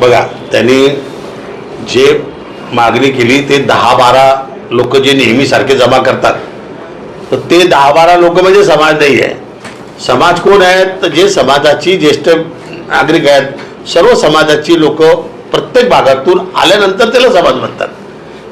बघा त्यांनी जे मागणी केली ते दहा बारा लोक जे नेहमीसारखे जमा करतात. तर ते दहा बारा लोक म्हणजे समाज नाही आहे. समाज कोण आहेत? तर जे समाजाची ज्येष्ठ नागरिक आहेत सर्व समाजाची लोक प्रत्येक भागातून आल्यानंतर त्याला समाज म्हणतात.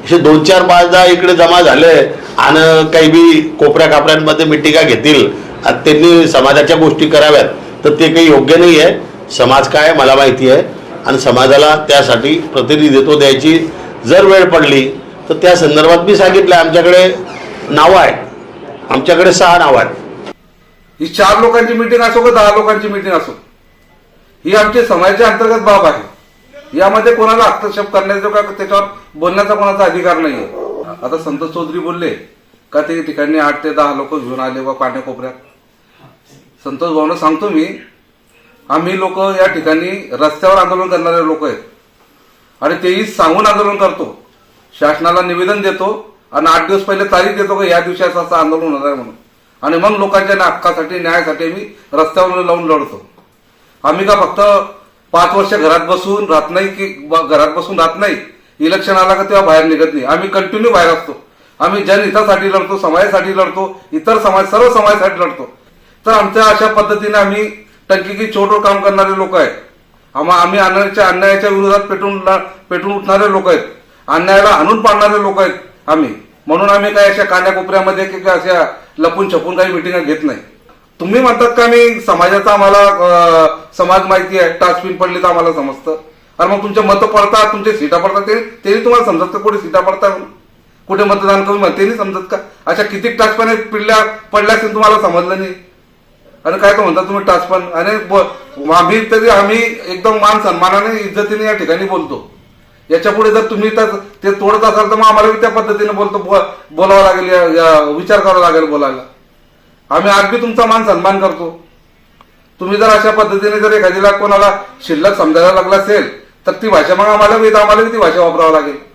असे दोन चार पाचदा इकडे जमा झाले आणि काही बी कोपऱ्या कापऱ्यांमध्ये मिटिका घेतील आणि त्यांनी समाजाच्या गोष्टी कराव्यात तर ते काही योग्य नाही आहे समाज काय मला माहिती आहे. आणि समाजाला त्यासाठी प्रतिनिधित्व द्यायची जर वेळ पडली तर त्या संदर्भात मी सांगितलं आमच्याकडे नावं आहेत आमच्याकडे सहा नावं आहेत. ही चार लोकांची मिटिंग असो का दहा लोकांची मिटिंग असो ही आमची समाजाच्या अंतर्गत बाब आहे. यामध्ये कोणाला हस्तक्षेप करण्याचा का त्याच्यावर बोलण्याचा कोणाचा अधिकार नाही आता संतोष चौधरी बोलले का ते ठिकाणी आठ ते दहा लोक घेऊन आले व पाण्याकोपऱ्यात संतोष भाऊनं सांगतो मी आम्ही लोक या ठिकाणी रस्त्यावर आंदोलन करणारे लोक आहेत. आणि तेही सांगून आंदोलन करतो. शासनाला निवेदन देतो आणि आठ दिवस पहिले तारीख देतो का या दिवशी असं आंदोलन होणार आहे म्हणून. आणि मग लोकांच्या हक्कासाठी न्यायासाठी आम्ही रस्त्यावर लावून लढतो. आम्ही का फक्त पाच वर्ष घरात बसून राहत नाही की घरात बसून राहत नाही? इलेक्शन आला का तेव्हा बाहेर निघत नाही. आम्ही कंटिन्यू बाहेर असतो. आम्ही जनहितासाठी लढतो समाजासाठी लढतो इतर समाज सर्व समाजासाठी लढतो. तर आमच्या अशा पद्धतीने आम्ही टंकी की चोटवर काम करणारे लोक आहेत. आम्हा आम्ही अन्यायाच्या अन्यायाच्या विरोधात पेटून पेटून उठणारे लोक आहेत. अन्यायाला आणून पाडणारे लोक आहेत आम्ही. म्हणून आम्ही काय अशा कान्याकोपऱ्यामध्ये की काय अशा लपून छपून काही मिटिंग घेत नाही. तुम्ही म्हणतात का मी समाजाचा आम्हाला समाज माहिती आहे टाच पिन पडली तर आम्हाला समजतं. अरे मग तुमचे मतं पडतात तुमचे सीटा पडतात ते तेही तुम्हाला समजत कोणी कुठे सीटा पडतात? कुठे मतदान करून ते नाही समजत का? अशा किती टाच पिडल्या पडल्या असेल तुम्हाला समजलं नाही. आणि काय तो म्हणता तुम्ही टाचपण आणि ब- आम्ही तरी आम्ही एकदम मान सन्मानाने इज्जतीने या ठिकाणी बोलतो. याच्यापुढे जर तुम्ही तर ते तोडत असाल तर मग आम्हाला त्या पद्धतीने बोलतो बोलावं लागेल या- विचार करावा लागेल बोलायला. आम्ही आज बी तुमचा मान सन्मान करतो. तुम्ही जर अशा पद्धतीने जर एखादीला कोणाला शिल्लक समजायला लागला असेल तर ती भाषा मग आम्हाला बी आम्हाला ती भाषा वापरावी लागेल.